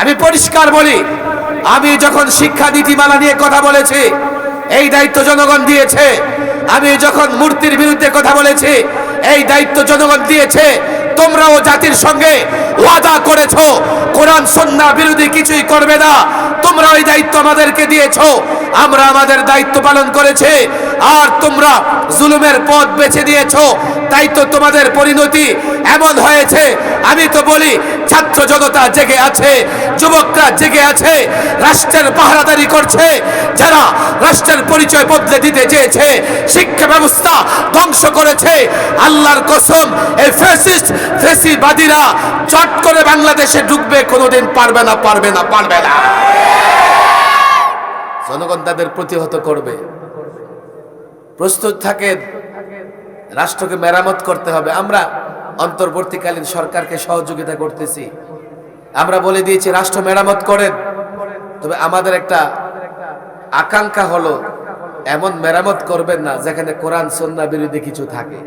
আমি পরিষ্কার বলি, আমি যখন শিক্ষা নীতিমালা নিয়ে কথা বলেছি, এই দায়িত্ব জনগণ দিয়েছে। আমি যখন মূর্তির বিরুদ্ধে কথা বলেছি, এই দায়িত্ব জনগণ দিয়েছে। তোমরাও জাতির সঙ্গে ওয়াদা করেছ, কোরআন সন্না বিরোধী কিছুই করবে না। তোমরা ওই দায়িত্ব আমাদেরকে দিয়েছ, আমরা আমাদের দায়িত্ব পালন করেছে, আর তোমরা জুলুমের পথ বেছে নিয়েছো তাই তো তোমাদের পরিণতি এমন হয়েছে। আমি তো বলি ছাত্র জনতা জেগে আছে, যুবকরা জেগে আছে, রাষ্ট্রের পাহারাদারি করছে, যারা রাষ্ট্রের পরিচয় বদলে দিতে চেয়েছে, শিক্ষা ব্যবস্থা ধ্বংস করেছে, আল্লাহর কসম, এই ফেসিস্ট ফেসিবাদীরা চট করে বাংলাদেশে ঢুকবে, কোনোদিন পারবে না পারবে না পারবে না। জনগণ তাদের প্রতিহত করবে। প্রস্তুত থাকে রাষ্ট্রকে মেরামত করতে হবে। আমরা অন্তর্বর্তীকালীন সরকারকে সহযোগিতা করতেছি। আমরা বলে দিয়েছি, রাষ্ট্র মেরামত করেন। তবে আমাদের একটা আকাঙ্ক্ষা হলো, এমন মেরামত করবেন না যেখানে কোরআন সন্না বিরোধী কিছু থাকে।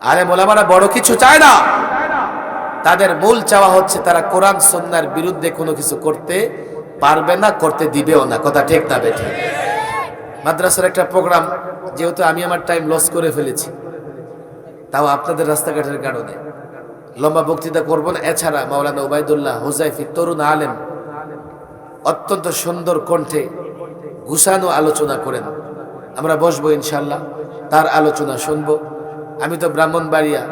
আরে মোলামারা বড় কিছু চায় না। তাদের মূল চাওয়া হচ্ছে তারা কোরআন সন্ন্যার বিরুদ্ধে কোনো কিছু করতে পারবে না, করতে দিবেও না। কথা ঠিক না বেঠিক মাদ্রাসার একটা প্রোগ্রাম, যেহেতু আমি আমার টাইম লস করে ফেলেছি। তাও আপনাদের রাস্তাঘাটের কারণে। লম্বা বক্তৃতা করব না। এছাড়া মাওলানা ওবায়দুল্লাহ হুজাইফি তরুণ আলেম অত্যন্ত সুন্দর কণ্ঠে গুছানো আলোচনা করেন। আমরা বসবো ইনশাল্লাহ তার আলোচনা শুনব। আমি তো ব্রাহ্মণবাড়িয়া,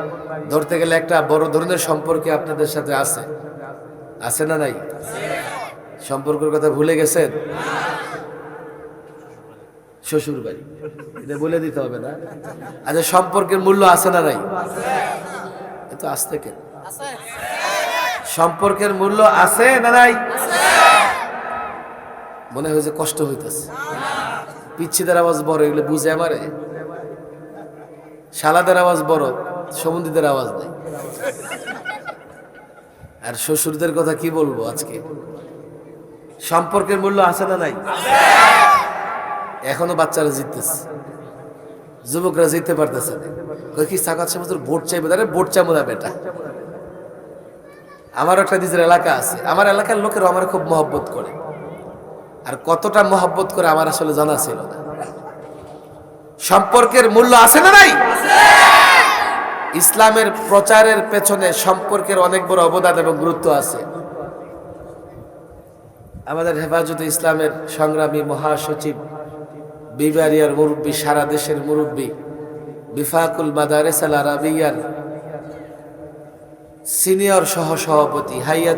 ধরতে গেলে একটা বড় ধরনের সম্পর্কে আপনাদের সাথে আছে। আছে না নাই? সম্পর্কের কথা ভুলে গেছেন? শ্বশুর বাড়ি এটা বলে দিতে হবে না। আচ্ছা সম্পর্কের মূল্য আছে না নাই? এত আসতে কেন সম্পর্কের মূল্য আছে না নাই? মনে হয় যে কষ্ট হইতেছে। পিচ্ছিদের আওয়াজ বড়, এগুলো বুঝে আমারে? শালাদের আওয়াজ বড়, সমুদ্রীদের আওয়াজ নেই। আর শ্বশুরদের কথা কি বলব আজকে? সম্পর্কের মূল্য আছে না নাই? এখনও বাচ্চারা জিততেছে। যুবকরা জিততে পারতেছে কি সাকাত সাহেব ভোট চাইবে? আরে ভোট চাইব না বেটা। আমার একটা নিজের এলাকা আছে। আমার এলাকার লোকেরা আমার খুব মহব্বত করে। আর কতটা মহব্বত করে আমার আসলে জানা ছিল না। সম্পর্কের মূল্য আছে না নাই? ইসলামের প্রচারের পেছনে সম্পর্কের অনেক বড় অবদান এবং গুরুত্ব আছে। আমাদের হেফাজতে ইসলামের সংগ্রামী মহাসচিব বিবারিয়ার মুরব্বী সারা দেশের মুরব্বী বিফাকুল মাদারেস আল আরাবিয়ার সিনিয়র সহ সভাপতি হাইয়া